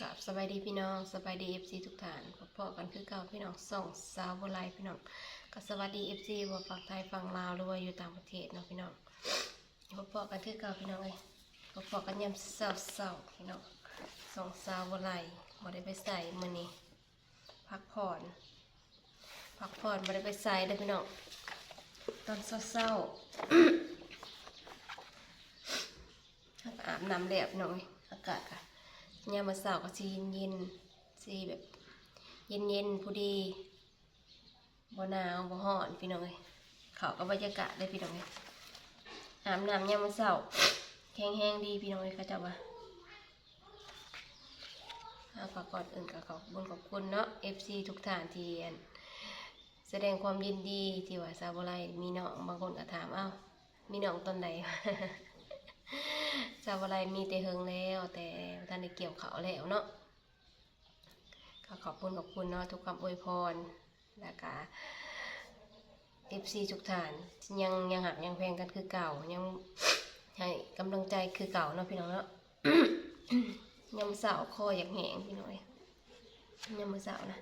กับสบายดีพี่น้องสบายดีเอฟซีทุกท่านพบกันคือเก่าพี่น้องส่องสาวบัวไลพี่น้องก็สวัสดีเอฟซีว่าฝั่งไทยฝั่งลาวหรือว่าอยู่ต่างประเทศเนาะพี่น้องพบกันคือเก่าพี่น้องเอ้ยพบกันยามเช้าเช้าๆพี่น้องส่องสาวบัวไลบ่ได้ไปใส่มือนี้พักผ่อนพักผ่อนบ่ได้ไปใส่เด้อพี่น้องตอนเช้าๆอาบน้ำแลบหน่อยอากาศค่ะ ยามมื้อเช้าก็สิเย็นๆสิแบบ เย็นๆพอดีบ่หนาวบ่ร้อนพี่น้องเอ้ยเขาก็บรรยากาศเลยพี่น้องเอ้ยอาบน้ำยามมื้อเช้าแห้งๆดีพี่น้องเอ้ยเขาจ้าว่าเอาก็ก่อนอื่นก็ขอบคุณขอบคุณเนาะ FC ทุกท่านที่อันแสดงความยินดีที่ว่าซาบ่ไลมีน้องบางคนก็ถามเอ้ามีน้องตอนไหนสาวอไรมีแต่เฮงแล้วแต่ เกี่ยวเขาแล้วเนาะก็ขอบคุณขอบคุณเนาะทุกคำอวยพรแล้วก็เอฟซีทุกท่านยังยังหักยังแพงกันคือเก่ายังให้กำลังใจคือเก่าเนาะพี่น้องเนาะยังสาวคออยากแหงพี่น้อยยังมือสาวนะ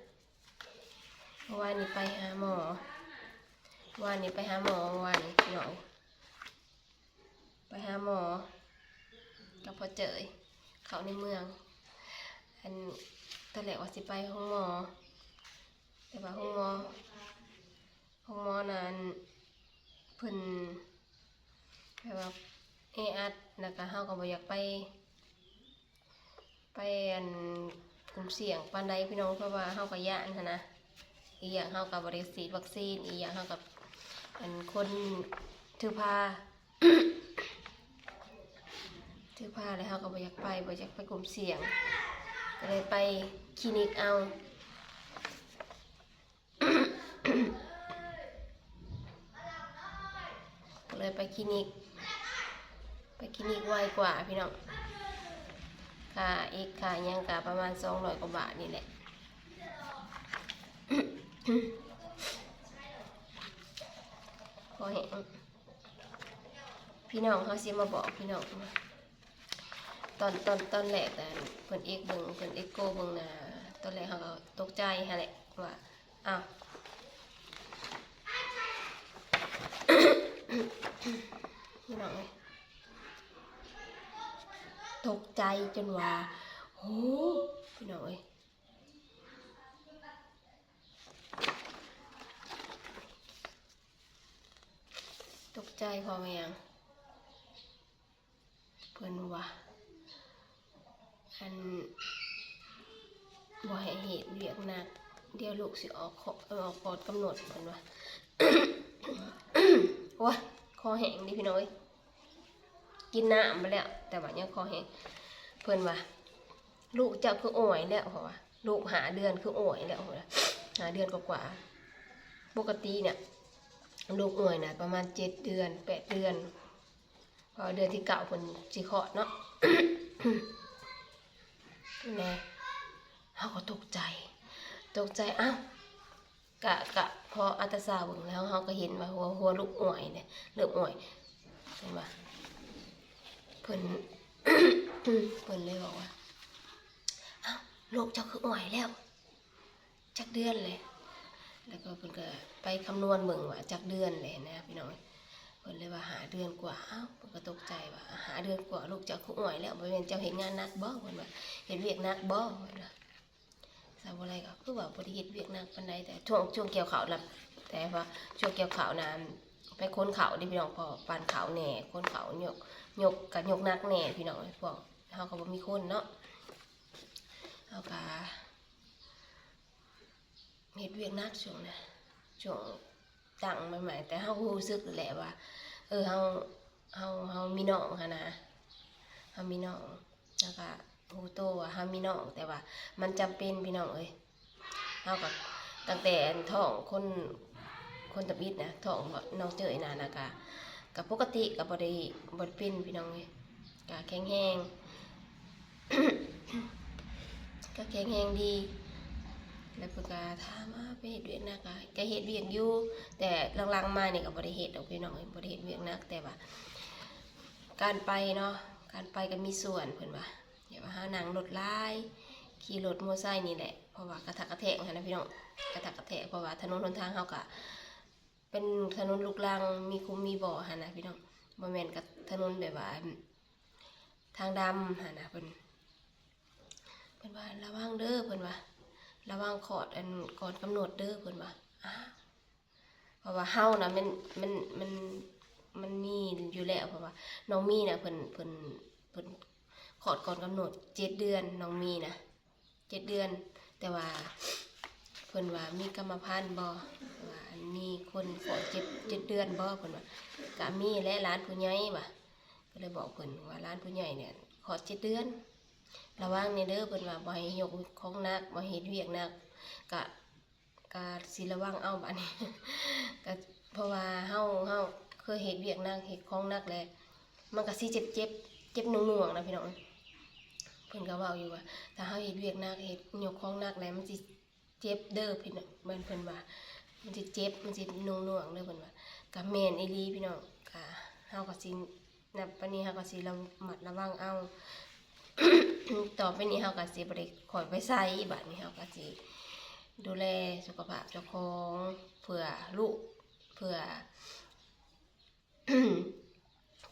วานนี้ไปหาหมอวานนี้ไปหาหมอวานนี้พี่น้อยไปหาหมอกับพ่อเจย เขาในเมือง อันตอนแรกว่าสิไปห้องหมอ แต่ว่าห้องหมอห้องหมอนั้นเพิ่นแบบว่าเออัดแล้วก็เฮาก็บ่อยากไป ไปอันกลุ่มเสี่ยงปานใดพี่น้องเพราะว่าเฮาก็ย่านหันนะอีกอย่างเฮาก็บ่ได้ฉีดวัคซีนอีกอย่างเฮากับอันคนถือพา ถือผ้าแล้วเขาก็บ่อยากไปบ่อยากไปกลุ่มเสี่ยง ก็เลยไปคลินิกเอาเลยไปคลินิก ไปคลินิกไวกว่าพี่น้องค่าเอกค่ายังกะประมาณสองร้อยกว่าบาทนี่แหละพอเห็นพี่น้องเขาสิมาบอกพี่น้อง ตอนตอนตอนแรกแต่เพิ่นเอกเบิ่งเพิ่นเอกโกเบิ่งนะตอนแรกเขาก็ตกใจฮะแหละว่าอ้าวพี่น้องเอ้ยตกใจจนว่าโหพี่น้องเอ้ยตกใจพอไหมยังเพิ่นว่า อันบ่ให้เหตุเวียกหนัก เดี๋ยวลูกสิออกขอออกกอดกำหนดเพิ่นว่าโอ้ยคอแห้งดิพี่น้อยกินน้ำไปแล้ว แต่ว่ายังคอแห้งเพิ่นว่าลูกเจ้าคืออ่อยแล้วเพราะว่าลูกหาเดือนคืออ่อยแล้วเพราะว่าหาเดือนกว่าปกติเนี่ยลูกอ่อยนะประมาณเจ็ดเดือนแปดเดือนพอเดือนที่เก่าคนสิเคาะเนาะ แน่เขาก็ตกใจ ตกใจอ้าวกะกะพออัตราซาเบิ่งแล้วเขาก็เห็นว่าหัวหัวลูกอ่อยเนี่ยเริ่มอ่อยเห็นปะเพิ่นเพิ่นเลยบอกว่าอ้าวลูกเจ้าคืออ่อยแล้ว จักเดือนเลย แล้วก็เพิ่นก็ไปคำนวณเบิ่งว่าจักเดือนเลยนะพี่น้อง พิ่นเลยว่าหาเดือนกว่าอ้าวเพิ่นก็ตกใจว่าหาเดือนกว่าลูกเจ้าคืออ่อยแล้วบ่แม่นเจ้าเฮ็ดงานนักบ่เพิ่นว่าเฮ็ดเวียกนักบ่เพิ่นว่าสาวอะไรก็คือว่าบ่ได้เฮ็ดเวียกนักปานใดแต่ช่วงช่วงเกี่ยวข้าวน่ะแต่ว่าช่วงเกี่ยวข้าวน่ะไปค้นเขาวนี่พี่น้องพอปานเขาแหน่ค้นเขาวยกยกก็ยกนักแหน่พี่น้องพวกเฮาก็บ่มีคนเนาะเฮาก็เฮ็ดเวียกนักช่วงนะช่วง ตั้งใหม่ๆแต่เฮารู้สึกแหละว่า เออเฮาเฮาเฮามีน้องค่ะนะเฮามีน้องแล้วก็ฮู้โตว่าเฮามีน้องแต่ว่า มันจำเป็นพี่น้องเอ้ยเฮากับตั้งแต่ท้องคนคนตะบิดนะท้องน้องเจยนะนะกะกับปกติกับบ่ได้บ่ได้เป็นพี่น้องเอ้ยกะแข็งแรงก็แข็งแรงดี แล้วเพิ่นก็ถามาไปเฮ็ดเวียกหนักอะก็เฮ็ดเวียกอยู่แต่หลังๆมาเนี่ยก็บ่ได้เฮ็ดดอกพี่น้องอ้ยบ่ได้เฮ็ดเวียกหนักแต่ว่า การไปเนาะการไปก็มีส่วนเพิ่อนว่าอย่าว่าหาหนังรถไลายขี่รถมอไซค์นี่แหละเพราะว่ากระทักกระแทกหั้นะพี่น้องกระทักกระแทกเพราะว่าถนนหนทางเฮาก็เป็นถนนลูกรังมีคุมมีบ่อหันนะพี่น้องบ่แม่นกับถนนแบบว่าทางดำหันนะเพิ่อนเพิ่อนว่าระวังเด้อเพิ่อนว่า ระวังขอดอันก่อนกำหนดเด้อเพิ่นว่าเพราะว่าเฮานะมันมันมันมันมีอยู่แล้วเพราะว่า น้องมีนะเพิ่นเพิ่นเพิ่นขอดก่อนกำหนดเจ็ดเดือนน้องมีนะเจ็ดเดือน แต่ว่าเพิ่นว่ามีกรรมพันธุ์บ่ว่ามีคนขอเจ็ดเจ็ดเดือนบ่เพิ่นว่าก็มีและร้านผู้ใหญ่ว่ะก็เลยบอกเพิ่นว่าร้านผู้ใหญ่เนี่ยขอเจ็ดเดือน ระวังในเด้อเพิ่นว่าบ่ให้ยกของหนักบ่ให้เฮ็ดเวียกหนักกะกะสิระวังเอาบัดนี้ก็เพราะว่าเฮาเฮาเคยเฮ็ดเวียกหนักเฮ็ดของหนักแล้วมันก็สิเจ็บเจ็บเจ็บหน่วงๆนะพี่น้องเพิ่นก็เว้าอยู่ว่าถ้าเฮาเฮ็ดเวียกหนักเฮ็ดยกของหนักแล้วมันสิเจ็บเด้อพี่น้องมันเพิ่นว่ามันสิเจ็บมันสิหน่วงๆเด้อเพิ่นว่าก็แม่นอีหลีพี่น้องก็เฮาก็สินับปานนี้เฮาก็สิระมัดระวังเอา ต่อไปนี้เฮาก็สิบ่ได้คอยไปใส่บัดนี้เฮาก็สิดูแลสุขภาพเจ้าของเพื่อลูกเพื่อ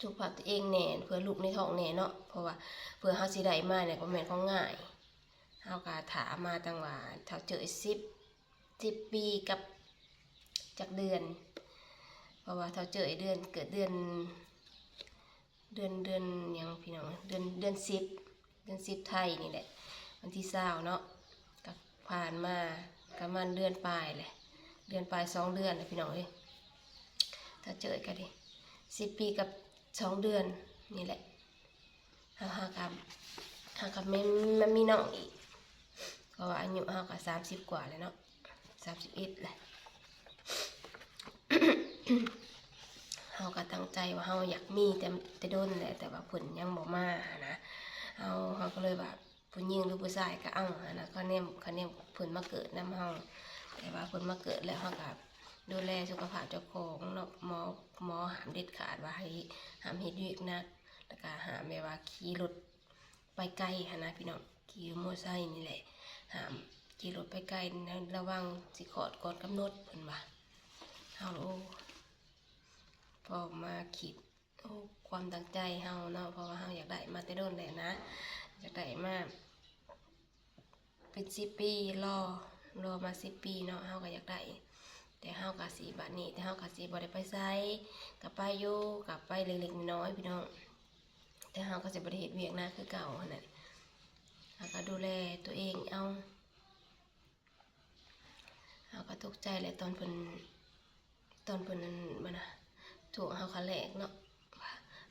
สุขภาพตัวเองแน่เพื่อลูกในท้องแน่เนาะเพราะว่าเพื่อเฮาสิได้มาเนี่ยบ่แม่นของง่ายเฮาก็ถามมาตั้งว่าถ้าเจอ10 10ปีกับจักเดือน เพราะว่าถ้าเจอเดือนเกิดเดือนเดือนเดือนยังพี่น้องเดือนเดือนสิบ ดือนสิบไทยนี่แหละ วันที่เศร้าเนาะก็ผ่านมาประมาณเดือนปลายเลยเดือนปลายสองเดือนเลยพี่น้องเอ้ยถ้าเจอกันดิสิบปีกับสองเดือนนี่แหละหาหากับหากับไม่ไม่มีน้องอีกเพราะว่าอายุหากับสามสิบกว่าเลยเนาะสามสิบเอ็ดเลยเฮาก็ตั้งใจว่าเฮาอยากมีแต่แต่โดนแหละแต่ว่าผลยังบ่มานะ เฮาเฮาก็เลยว่าผู้หญิงหรือผู้ชายก็เอาหันนะเขาเนี่ยเขาเนี่ยผลมาเกิดนํเฮาแต่ว่าผลมาเกิดแล้วเฮาก็ดูแลสุขภาพเจ้าของเนาะหมอหมอหามเด็ดขาดว่าให้หามเฮ็ดเวียกหนักแล้วก็ห้ามแบบว่าขี่รถไปไกลหันนะพี่น้องขี่มอเตอร์ไซค์นี่แหละหามขี่รถไปไกลนระวังสิขอดก่อนกำหนดเพิ่นว่าเฮาโอ้พอมาคิด ความตั้งใจเฮาเนาะเพราะว่าเฮาอยากได้มาแต่โดนแหละนะอยากได้มาเป็นสิบปีรอรอมาสิบปีเนาะเฮาก็อยากได้แต่เฮากะสีบาทนี้แต่เฮากะสีบ่ได้ไปไสกับไปอยู่กับไปเล็กๆน้อยพี่น้องแต่เฮาก็สิบ่ได้เฮ็ดเวียกนะคือเก่าหั่นน่ะเฮาก็ดูแลตัวเองเอาเฮาก็ตกใจแหละตอนเพิ่นตอนเพิ่นนั้นมานะถูกเฮาคันแรกเนาะ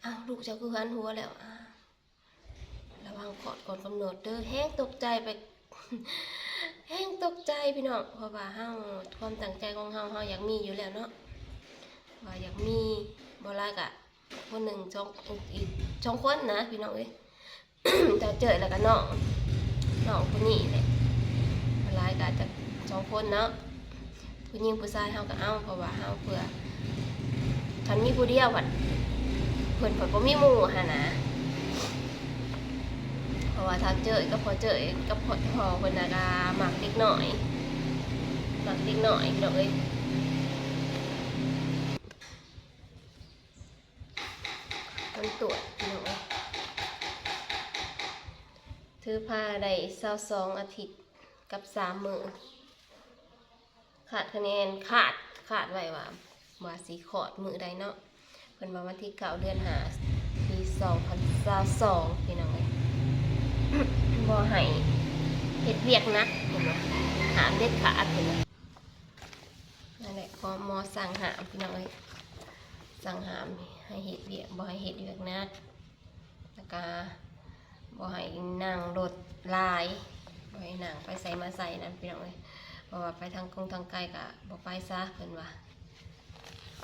อ้าวลูกเจ้าคือหันหัวแล้วระวังกอดก่อนกำหนดเด้อแห้งตกใจไปแห้งตกใจพี่น้องเพราะว่าเฮาความตั้งใจของเฮาเฮาอยากมีอยู่แล้วเนาะว่าอยากมีบ่ลากะคนหนึ่งสองอีกสองคนนะพี่น้องเอ้ยจะเจอแล้วก็น้องน้องผู้นี้แหละบ่ลาก็จะสองคนเนาะผู้หญิงผู้ชายเฮาก็เอาเพราะว่าเฮาเพื่อฉันมีผู้เดียวบัด เพิ่นเพิ่นบ่มีหมู่หั่นนะเพราะว่าถ้าเจอก็พอเจอก็พอพอเพิ่นน่ะก็มักเด็กน้อยมักเด็กน้อยพี่น้องเอ้ยมันตรวจพี่น้องถือผ้าได้22อาทิตย์กับ3มื้อขาดคะแนนขาดขาดไว้ว่าว่าสีขอดมือใดเนาะ เพิ่นว่าวันที่เก้าเดือนหาปีสองพันสองพี่น้องเลยบ่ให้เฮ็ดเวียกนักเห็นไหมหามเด็ดขาดเห็นไหมนั่นแหละพอมอสั่งหามพี่น้องเลยสั่งหามให้เฮ็ดเวียกบ่ให้เฮ็ดเวียกนักแล้วก็บ่ให้นั่งรถลายบ่ให้นั่งไปใส่มาใส่นั่นพี่น้องเลยเพราะว่าไปทางกรุงทางไกลก็บ่ไปซะเพิ่นว่า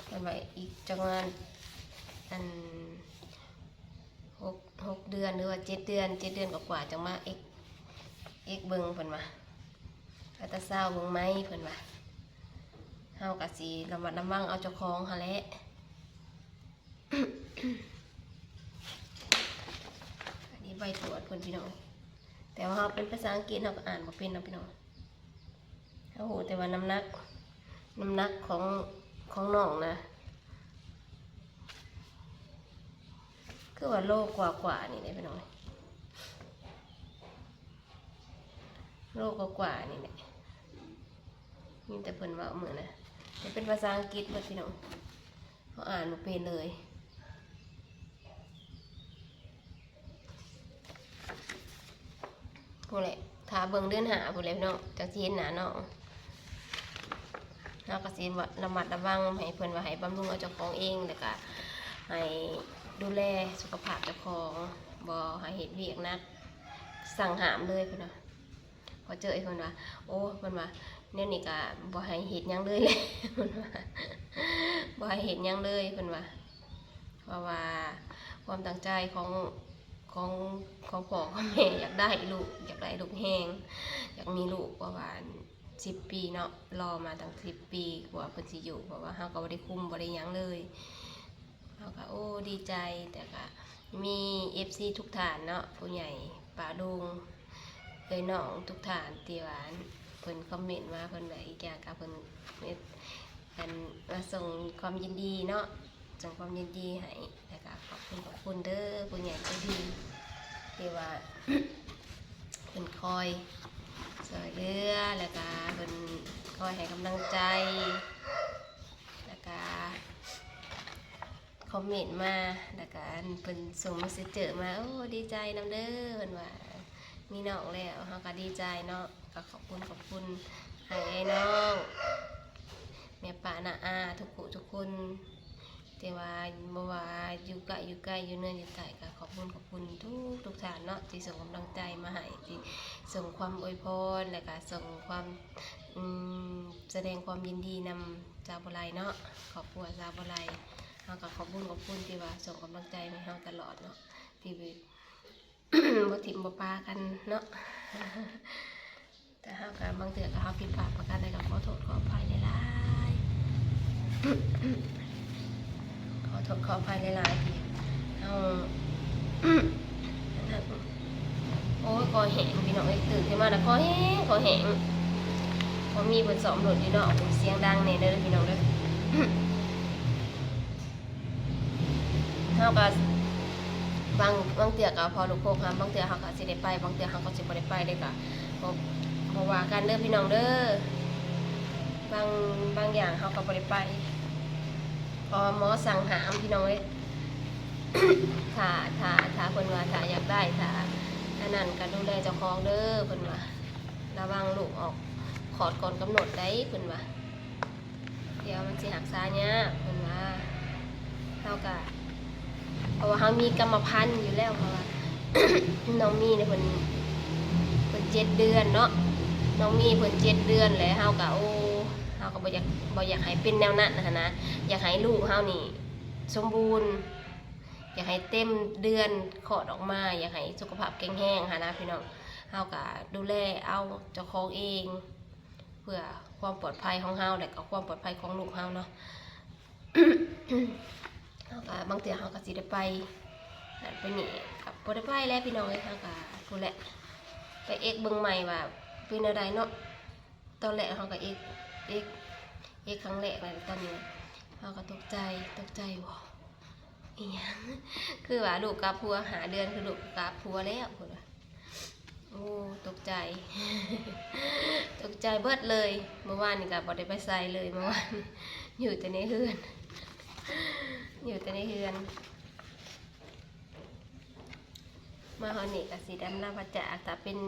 กันไว้อีกจังหวัด อันหกหกเดือนหรือว่าเจ็ดเดือนเจ็ดเดือนกว่าๆจังมาเอกเอกเบิงเพิ่นว่าอัตราเศร้าเบิงไหมเพิ่นว่าเฮากะสิระมัดระวังเอาเจ้าของหั่นแหละอันนี้ใบตรวจเพิ่นพี่น้องแต่ว่าเราเป็นภาษาอังกฤษเราก็อ่านบ่เป็นเนาะพี่น้องโอ้โหแต่ว่าน้ำหนักน้ำหนักของของน้องนะ คือว่าโลกกว่ากว่านี่เลยพี่น้องโลกกว่ากว่านี่แหละมีแต่เพิ่นว่าเหมือนนะแต่เป็นภาษาอังกฤษเบิดพี่น้องเขาอ่านบ่เป็นเลยพูดแหละถ้าเบิงเดือนหาพูดแหละพี่น้องจักสิเห็นหนาน้องเราก็สิว่าระมัดระวังให้เพิ่นว่าให้บำรุงเอาเจ้าของเองแล้วก็ให้ ดูแลสุขภาพเจ้าของบ่ให้เฮ็ดเวียกนัก สั่งหามเลยเพิ่นว่าพอเจอไอ้เพิ่นว่า โอ้เพิ่นว่าเนี่ยนี่ก็บ่ให้เฮ็ดยังเลยเลยเพิ่นว่าบ่ให้เฮ็ดยังเลยเพิ่นว่าเพราะว่าความตั้งใจของของของพ่อของแม่อยากได้ลูกอยากได้ลูกแห้งอยากมีลูกประมาณสิบปีเนาะรอมาตั้งสิบปีกว่าเพิ่นสิอยู่เพราะว่าเฮาก็บ่ได้คุมบ่ได้ยังเลย เฮาก็โอ้ดีใจแต่ก็มี FC ทุกฐานเนาะผู้ใหญ่ป้าลุงเอ้ยน้องทุกฐานที่ว่าเพิ่นคอมเมนต์มาเพิ่นว่าอีกอย่างก็เพิ่นเฮ็ดกันมาส่งความยินดีเนาะส่งความยินดีให้แล้วก็ขอบคุณขอบคุณเด้อผู้ใหญ่ใจดีที่ว่าเป็นคอยสวยเรือแล้วก็เป็นคอยให้กำลังใจแล้วก็ อมเมนต์มาแล้วก็นเป็นส่งมสเจเจอมาโอ้ดีใจนำเด้อเพิ่นว่ามีน้องแล้วเฮาก็ดีใจเนาะก็ขอบคุณขอบคุณให้ไอ้น้องแม่ป้าน้าอาทุกผู้ทุกคนแต่ว่าบ่ว่าอยู่ไกลอยู่ใกล้อยู่เนินอยู่ใต้ก็ขอบคุณขอบคุณทุกทุกท่านเนาะที่ส่งกำลังใจมาให้ที่ส่งความอวยพรและก็ส่งความแสดงความยินดีนำจาวบไลเนาะขอบคุณจาวบไล เฮาก็ขอบคุณขอบคุณที่ว่าส่งกำลังใจให้เฮาตลอดเนาะที่บ่บ่ทิมบ่ปากันเนาะแต่เฮาก็บางเทื่อก็เฮาผิดพลาดประการใดก็ขอโทษขออภัยหลายๆขอโทษขออภัยหลายๆทีเอาโอ้ยคอแห้งพี่น้องเอ้ตื่นขึ้นมาแล้วคอแห้งคอแห้งพอมีบนสอมรถอยู่เนาะเสียงดังเนี่ยเด้อพี่น้องเด้อ เฮาก็บางบางเตือก็พอลูกโคกหามบางเตือเฮาก็สิได้ไปบางเตือเฮาก็สิบ่ได้ไปเด้ก็บ่บ่ว่ากันเด้อพี่น้องเด้อบางบางอย่างเฮาก็บ่ได้ไปพอหมอสั่งหามพี่น้องเอ้ยถ้าถ้าถ้าเพิ่นว่าถ้าอยากได้ถ้าอันนั้นก็ดูแลเจ้าของเด้อเพิ่นว่าระวังลูกออกขอดก่อนกำหนดได้เพิ่นว่าเดี๋ยวมันสิหักษาเนี่ยเพิ่นว่าเฮาก็ ราะว่าเฮามีกรรมพันธุ์อยู่แล้วเพราะว่าน้องมีเนี่ยเพิ่นเพิ่นเจ็ดเดือนเนาะน้องมีเพิ่นเจ็ดเดือนแล้วเฮาก็โอ้เฮาก็บ่อยากบ่อยากให้เป็นแนวนั้นนะนะอยากให้ลูกเฮานี่ สมบูรณ์ อยากให้เต็มเดือนขอดออกมา อยากให้สุขภาพแข็งแรงค่ะนะพี่น้องเฮาก็ดูแลเอาเจ้าของเอง เพื่อความปลอดภัยของเฮาและก็ความปลอดภัยของลูกเฮาเนาะ เฮาก็บางเทื่อเฮาก็สิได้ไปไปนี่กับบ่ได้ไปแล้วพี่น้องเอ้ยเฮาก็พูดแหละไปเอกเบิ่งใหม่ว่าเป็นอะไรเนาะตอนแรกเฮาก็เอกเอกเอกครั้งแรกเลยตอนนี้เฮาก็ตกใจตกใจว่ะอีหยังคือว่าลูกกับพัวหาเดือนคือลูกกับพัวแล้วพุ่นว่ะโอ้ตกใจ ตกใจเบิดเลยเมื่อวานนี่ก็บ่ได้ไปใส่เลยเมื่อวานอยู่แต่ในเฮือน อยู่แต่ในเฮือน มาฮอนี่ก็สีดำหน้าพระจาแต่เป็น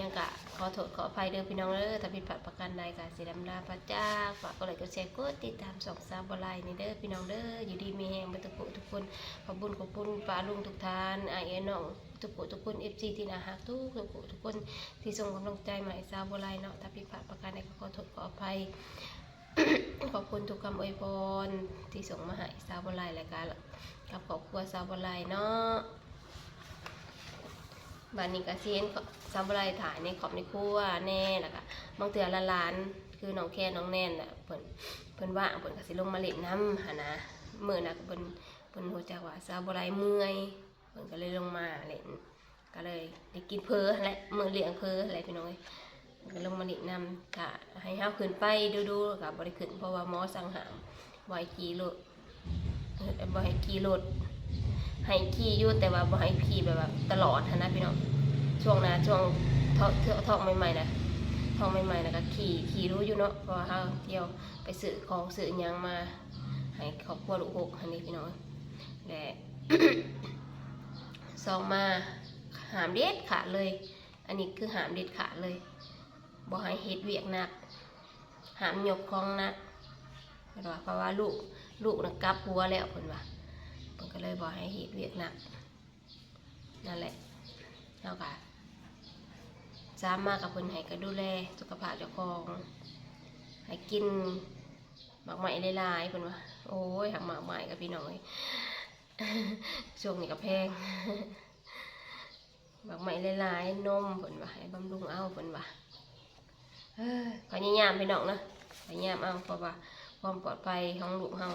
ยังกะขอโทษขออภัยเด้อพี่น้องเด้อถ้าผิดพลาดประการใดก็สีดำหน้าพระจาฝากกดไลค์กดแชร์กดติดตามสองสาวบลายนี่เด้อพี่น้องเด้ออยู่ดีมีแหงบัตุกทุกคนขอบุญขอบคุณป้าลุงทุกท่านไอเอ็นน้องทุกคนทุกคนเอฟซีที่น่าฮักทุกทุกคนทุกคนที่ส่งกำลังใจมาให้สาวบลายเนาะถ้าผิดพลาดประการใดก็ขอโทษขออภัย ขอบคุณทุกคำอวยพรที่ส่งมาให้สาวบลายรายการกับครอบครัวสาวบลายเนาะบานนี้ก็เซียนซาบไรถ่ายในขอบในครัวแน่แล้วก็บางเตือละลานคือน้องแค่น้องแน่นน่ะเพิ่นเพิ่นว่างเพิ่นก็สิลงมาเล่นน้ำหั่นนะมื้อน่ะเพิ่นเพิ่นฮู้จักว่าซาบไรเมื่อยเพิ่นก็เลยลงมาเล่นก็เลยได้กินเพอแหละมือเลี้ยงเพออะไรพี่น้องเอ้ย ก็ลงมาหนินำกะให้เฮาขึ้นไปดูๆกับบริขึ้นเพราะว่าหมอสั่งหามไว้ขี่รถบ่ให้ขี่รถให้ขี่อยู่แต่ว่าบ่ให้ขี่แบบว่าตลอดทันนะพี่น้องช่วงนะช่วงท้องท้องใหม่ๆนะท้องใหม่ๆนะก็ขี่ขี่รู้อยู่เนาะเพราะว่าเฮาเที่ยวไปซื้อของซื้อยังมา ให้ครอบครัวลูกหกอันนี้พี่น้องและซองมาหามเด็ดขาดเลย อันนี้คือหามเด็ดขาดเลย บ่ให้เฮ็ดเวียกหนักหามยกของหนักเห็นว่าเพราะว่าลูกลูกนะกลับหัวแล้วเพิ่นว่าเพิ่นก็เลยบ่ให้เฮ็ดเวียกหนักนั่นแหละแล้วก็สามารถกับเพิ่นให้ก็ดูแลสุขภาพเจ้าของให้กินหมากไหม้หลายๆเพิ่นว่า โอ้ยหักหมากไหม้กับพี่น้อยช่วงนี้ก็แพงหมากไหม้หลายๆนมเพิ่นว่าให้บำรุงเอาเพิ่นว่า เอ้อพยายามพี่น้องนะพยายามเอาเพราะว่าความปลอดภัยของลูกเฮา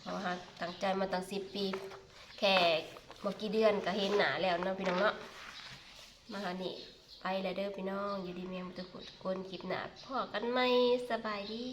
เพราะว่าตั้งใจมาตั้งสิบปี แค่บ่กี่เดือนก็เห็นหนาแล้วนะพี่น้องเนาะมาหานี่ไปแล้วเด้อพี่น้อง อยู่ดีเมียงทุกคนคลิปหนาพ่อกันไหมสบายดี